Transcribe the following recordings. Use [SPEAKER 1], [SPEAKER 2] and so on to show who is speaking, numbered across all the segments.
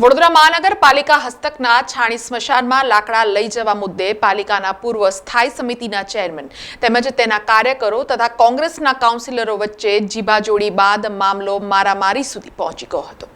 [SPEAKER 1] વડોદરા મહાનગરપાલિકા હસ્તકના છાણી સ્મશાનમાં લાકડા લઈ જવા મુદ્દે પાલિકાના પૂર્વ સ્થાયી સમિતિના ચેરમેન તેમજ તેના કાર્યકરો તથા કોંગ્રેસના કાઉન્સિલરો વચ્ચે જીબાજોડી બાદ મામલો મારામારી સુધી પહોંચી ગયો હતો.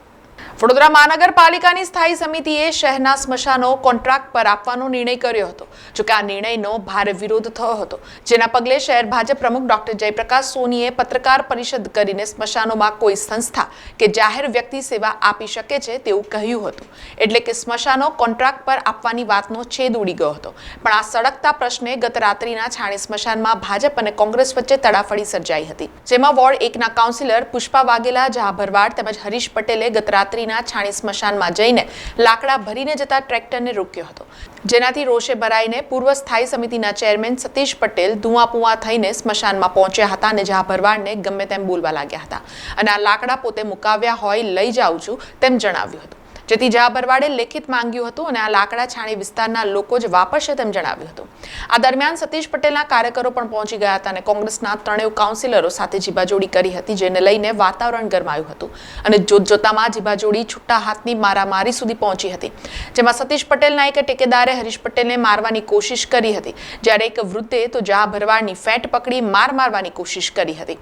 [SPEAKER 1] વડોદરા મહાનગરપાલિકાની સ્થાયી સમિતિએ શહેરના સ્મશાનો કોન્ટ્રાક્ટ પર આપવાનો નિર્ણય કર્યો હતો. જોકે આ નિર્ણયનો ભારે વિરોધ થયો હતો. જેના પગલે શહેર ભાજપ પ્રમુખ ડોક્ટર જયપ્રકાશ સોનીએ પત્રકાર પરિષદ કરીને સ્મશાનોમાં કોઈ સંસ્થા કે જાહેર વ્યક્તિ સેવા આપી શકે છે તેવું કહ્યું હતું. એટલે કે સ્મશાનો કોન્ટ્રાક્ટ પર આપવાની વાતનો છેદ ઉડી ગયો હતો. પણ આ સળગતા પ્રશ્ને ગત રાત્રિના છાણે સ્મશાનમાં ભાજપ અને કોંગ્રેસ વચ્ચે તડાફડી સર્જાઈ હતી. જેમાં વોર્ડ એકના કાઉન્સિલર પુષ્પા વાઘેલા જહા ભરવાડ તેમજ હરીશ પટેલે ગત રાત્રિના છાણી સ્મશાનમાં જઈને લાકડા ભરીને જતા ટ્રેક્ટરને રોક્યો હતો. જેનાથી રોષે ભરાઈને પૂર્વ સ્થાયી સમિતિના ચેરમેન સતીશ પટેલ ધુઆપુઆ થઈને સ્મશાનમાં પહોંચ્યા હતા અને જ્યાં ભરવાડને ગમે તેમ બોલવા લાગ્યા હતા. અને આ લાકડા પોતે મુકાવ્યા હોય લઈ જાઉં છું તેમ જણાવ્યું હતું. જેથી જહા ભરવાડે લેખિત માંગ્યું હતું અને આ લાકડા છાણી વિસ્તારના લોકો જ વાપરશે તેમ જણાવ્યું હતું. આ દરમિયાન સતીશ પટેલના કાર્યકરો પણ પહોંચી ગયા હતા અને કોંગ્રેસના ત્રણેય કાઉન્સિલરો સાથે જીબાજોડી કરી હતી, જેને લઈને વાતાવરણ ગરમાયું હતું. અને જોતજોતામાં જીબાજોડી છૂટા હાથની મારામારી સુધી પહોંચી હતી. જેમાં સતીશ પટેલના એક ટેકેદારે હરીશ પટેલને મારવાની કોશિશ કરી હતી. જ્યારે એક વૃદ્ધે તો જહા ભરવાડની ફેંટ પકડી માર મારવાની કોશિશ કરી હતી.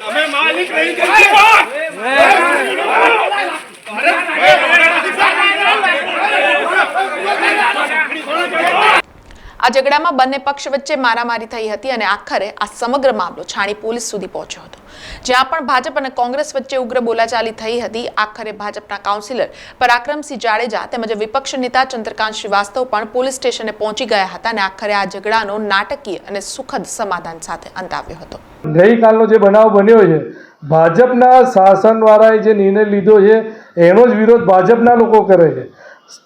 [SPEAKER 2] અમે માલિક નહીં.
[SPEAKER 1] આ ઝઘડામાં બંને પક્ષ વચ્ચે મારામારી થઈ હતી અને આખરે આ સમગ્ર મામલો છાણી પોલીસ સુધી પહોંચ્યો હતો. જ્યાં પણ ભાજપ અને કોંગ્રેસ વચ્ચે ઉગ્ર બોલાચાલી થઈ હતી, આખરે ભાજપના કાઉન્સિલર પરાક્રમસિંહ જાડેજા તેમજ વિપક્ષ નેતા ચંદ્રકાંત શ્રીવાસ્તવ પણ પોલીસ સ્ટેશને પહોંચી ગયા હતા અને આખરે આ ઝઘડાનો નાટકીય અને સુખદ સમાધાન સાથે અંત આવ્યો હતો.
[SPEAKER 3] ગઈકાલનો જે બનાવ બન્યો છે, ભાજપના શાસનવાળાએ જે નિર્ણય લીધો છે, એનો જ વિરોધ ભાજપના લોકો કરે છે.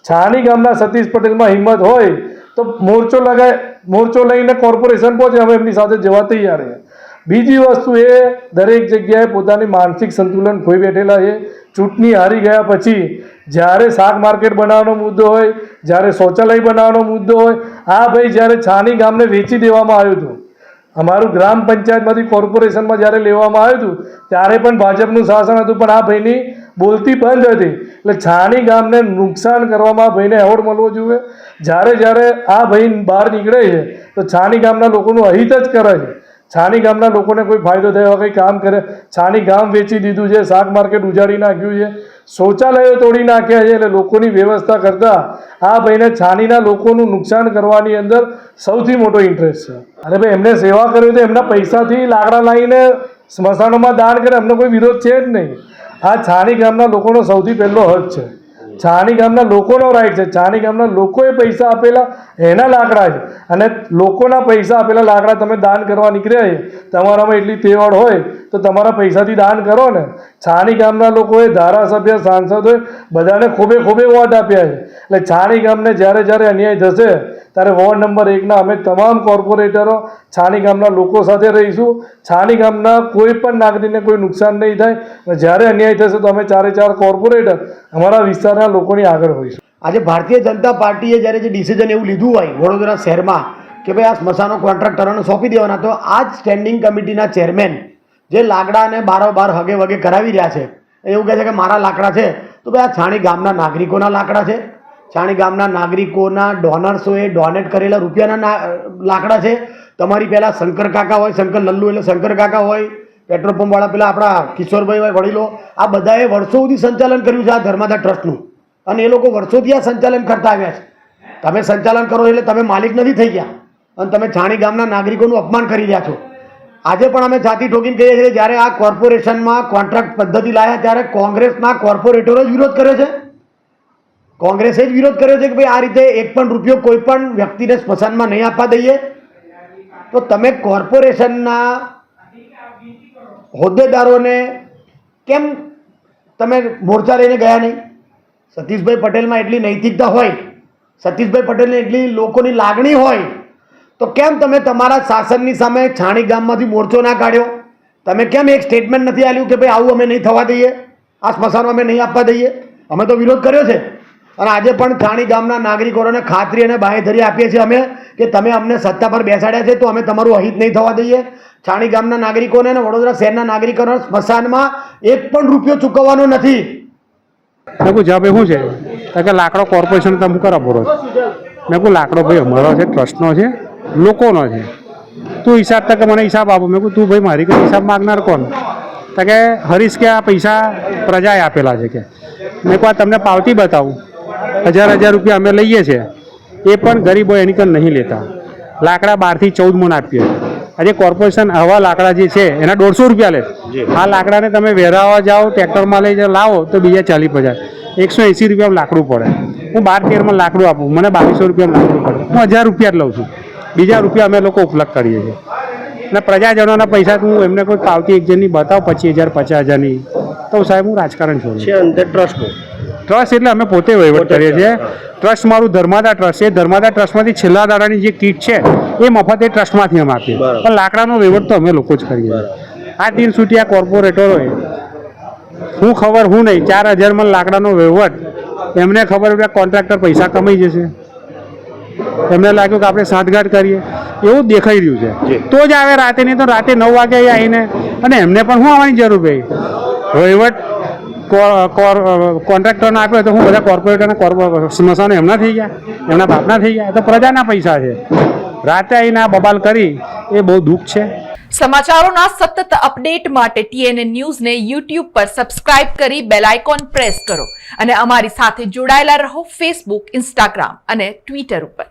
[SPEAKER 3] છાણી ગામના સતીશ પટેલમાં હિંમત હોય તો મોરચો લગાય, મોરચો લઈને કોર્પોરેશન પહોંચે, હવે એમની સાથે જવા તૈયાર છે. બીજી વસ્તુ એ, દરેક જગ્યાએ પોતાની માનસિક સંતુલન ખોઈ બેઠેલા છે. ચૂંટણી હારી ગયા પછી, જ્યારે શાક માર્કેટ બનાવવાનો મુદ્દો હોય, જ્યારે શૌચાલય બનાવવાનો મુદ્દો હોય, આ ભાઈ જ્યારે છાની ગામને વેચી દેવામાં આવ્યું હતું, અમારું ગ્રામ પંચાયતમાંથી કોર્પોરેશનમાં જ્યારે લેવામાં આવ્યું હતું, ત્યારે પણ ભાજપનું શાસન હતું, પણ આ ભાઈની બોલતી બંધ હતી. એટલે છાણી ગામને નુકસાન કરવામાં ભાઈને એવોર્ડ મળવો જોઈએ. જ્યારે જ્યારે આ ભાઈ બહાર નીકળે છે, તો છાણી ગામના લોકોનું અહિત જ કરે છે. છાણી ગામના લોકોને કોઈ ફાયદો થયો, કંઈ કામ કરે. છાણી ગામ વેચી દીધું છે, શાક માર્કેટ ઉજાડી નાખ્યું છે. શૌચાલયો તોડી નાખ્યા છે, એટલે લોકોની વ્યવસ્થા કરતાં આ ભાઈને છાણીના લોકોનું નુકસાન કરવાની અંદર સૌથી મોટો ઇન્ટરેસ્ટ છે. અરે ભાઈ, એમને સેવા કરવી તો એમના પૈસાથી લાકડા લાવીને સ્મશાનોમાં દાન કરે, એમનો કોઈ વિરોધ છે જ નહીં. આ છાણી ગામના લોકોનો સૌથી પહેલો હક છે. છાણી ગામના લોકોનો રાઈટ છે. છાણી ગામના લોકોએ પૈસા આપેલા એના લાકડા છે. અને લોકોના પૈસા આપેલા લાકડા તમે દાન કરવા નીકળ્યા તમારામાં એટલી તેવડ હોય તો તમારા પૈસાથી દાન કરો ને. છાણી ગામના લોકોએ ધારાસભ્ય, સાંસદોએ બધાને ખૂબે ખૂબે વોટ આપ્યા છે. એટલે છાણી ગામને જ્યારે જ્યારે અન્યાય થશે, ત્યારે વોર્ડ નંબર એકના અમે તમામ કોર્પોરેટરો છાણી ગામના લોકો સાથે રહીશું. છાણી ગામના કોઈ પણ નાગરિકને કોઈ નુકસાન નહીં થાય. જ્યારે અન્યાય થશે તો અમે ચારે ચાર કોર્પોરેટર અમારા વિસ્તારના લોકોની આગળ હોઈશું.
[SPEAKER 4] આજે ભારતીય જનતા પાર્ટીએ જ્યારે જે ડિસિઝન એવું લીધું હોય વડોદરા શહેરમાં, કે ભાઈ આ સ્મશાનો કોન્ટ્રાક્ટરોને સોંપી દેવાના, તો આ જ સ્ટેન્ડિંગ કમિટીના ચેરમેન જે લાકડાને બારોબાર હગે વગે કરાવી રહ્યા છે એવું કહે છે કે મારા લાકડા છે. તો ભાઈ આ છાણી ગામના નાગરિકોના લાકડા છે. છાણી ગામના નાગરિકોના ડોનર્સોએ ડોનેટ કરેલા રૂપિયાના લાકડા છે. તમારી પહેલાં શંકર કાકા હોય, શંકર લલ્લુ એટલે શંકર કાકા હોય, પેટ્રોલ પંપવાળા પેલા આપણા કિશોરભાઈ હોય, વડીલો, આ બધાએ વર્ષો સુધી સંચાલન કર્યું છે આ ધર્માદા ટ્રસ્ટનું. અને એ લોકો વર્ષોથી આ સંચાલન કરતા આવ્યા છે. તમે સંચાલન કરો એટલે તમે માલિક નથી થઈ ગયા. અને તમે છાણી ગામના નાગરિકોનું અપમાન કરી રહ્યા છો. આજે પણ અમે છાતી ઠોકીને કહીએ છીએ જ્યારે આ કોર્પોરેશનમાં કોન્ટ્રાક્ટ પદ્ધતિ લાયા ત્યારે કોંગ્રેસના કોર્પોરેટરો જ વિરોધ કર્યો છે. કોંગ્રેસે જ વિરોધ કર્યો છે કે ભાઈ આ રીતે એક પણ રૂપિયો કોઈ પણ વ્યક્તિને સ્મશાનમાં નહીં આપવા દઈએ. તો તમે કોર્પોરેશનના હોદ્દેદારોને કેમ તમે મોરચા લઈને ગયા નહીં? સતીશભાઈ પટેલમાં એટલી નૈતિકતા હોય, સતીશભાઈ પટેલને એટલી લોકોની લાગણી હોય તો કેમ તમે તમારા શાસનની સામે છાણી ગામમાંથી મોરચો ના કાઢ્યો? તમે કેમ એક સ્ટેટમેન્ટ નથી આપ્યું કે ભાઈ આવું અમે નહીં થવા દઈએ? આ સ્મશાનો અમે નહીં આપવા દઈએ? અમે તો વિરોધ કર્યો છે. અને આજે પણ થાણી ગામના નાગરિકોને ખાતરી અને બાંહેધરી આપીએ છીએ અમે કે તમે અમને સત્તા પર બેસાડ્યા છે તો અમે તમારું અહિત નહીં થવા દઈએ. છાણી ગામના નાગરિકોને અને વડોદરા શહેરના નાગરિકોને સ્મશાનમાં એક પણ રૂપિયો ચૂકવવાનો નથી.
[SPEAKER 5] મેં કહું જા શું છે? કે લાકડો કોર્પોરેશન તમે કરો છો? મેં કહું લાકડો ભાઈ અમારો છે ટ્રસ્ટનો છે. લોકોનો છે. તું હિસાબ તકે મને હિસાબ આપો. મેં કહું તું ભાઈ મારી કંઈ હિસાબ માગનાર કોણ? તો કે હરીશ કે આ પૈસા પ્રજાએ આપેલા છે કે. મેં કહું આ તમને પાવતી બતાવું. હજાર હજાર રૂપિયા અમે લઈએ છીએ એ પણ ગરીબો એની કંઈ નહીં લેતા. લાકડા બારથી ચૌદ મણ આપીએ. આજે કોર્પોરેશન આવા લાકડા જે છે એના દોઢસો રૂપિયા લે. આ લાકડાને તમે વેરાવા જાઓ ટ્રેક્ટરમાં લઈ લાવો તો બીજા ચાલીસ પચાસ. એકસો એંસી રૂપિયામાં લાકડું પડે. હું બાર તેરમાં લાકડું આપું. મને બાવીસો રૂપિયામાં લાકડું પડે. હું હજાર રૂપિયા જ લઉં છું. બીજા રૂપિયા અમે લોકો ઉપલબ્ધ કરીએ છીએ. અને પ્રજાજનોના પૈસા હું એમને કોઈ પાવતી એક જણની બતાવ પચીસ હજાર પચાસ હજારની. તો સાહેબ હું રાજકારણ છોડું. ટ્રસ્ટ ટ્રસ્ટ એટલે અમે પોતે વહીવટ કરીએ છીએ. ટ્રસ્ટ મારું ધર્માદા ટ્રસ્ટ છે. ધર્માદા ટ્રસ્ટમાંથી છેલ્લા દાડાની જે કીટ છે એ મફત એ ટ્રસ્ટમાંથી અમે આપીએ. પણ લાકડાનો વહીવટ તો અમે લોકો જ કરીએ છીએ. આ દિન સુધી આ કોર્પોરેટરોએ હું ખબર હું નહીં. ચાર હજારમાં લાકડાનો વહીવટ. એમને ખબર કે કોન્ટ્રાક્ટર પૈસા કમાઈ જશે. એમને લાગ્યું કે આપણે સાંઠગાંઠ કરીએ. એવું દેખાઈ રહ્યું છે. તો જ આવે રાતે નહીં તો રાતે નવ વાગે આવીને. અને એમને પણ શું આવવાની જરૂર પડી વહીવટ કોન્ટ્રાક્ટરને આપ્યો તો હું બધા કોર્પોરેટરના સ્મશાનો એમના થઈ ગયા. એમના બાપના થઈ ગયા. તો પ્રજાના પૈસા છે. રાતે આવીને આ બબાલ કરી એ બહુ દુઃખ છે.
[SPEAKER 1] સમાચારોના સતત અપડેટ માટે ટીએનએ ન્યૂઝને યુટ્યુબ પર સબસ્ક્રાઇબ કરી બેલ આઇકોન પ્રેસ કરો. અને અમારી સાથે જોડાયેલા રહો ફેસબુક ઇન્સ્ટાગ્રામ અને ટ્વિટર ઉપર.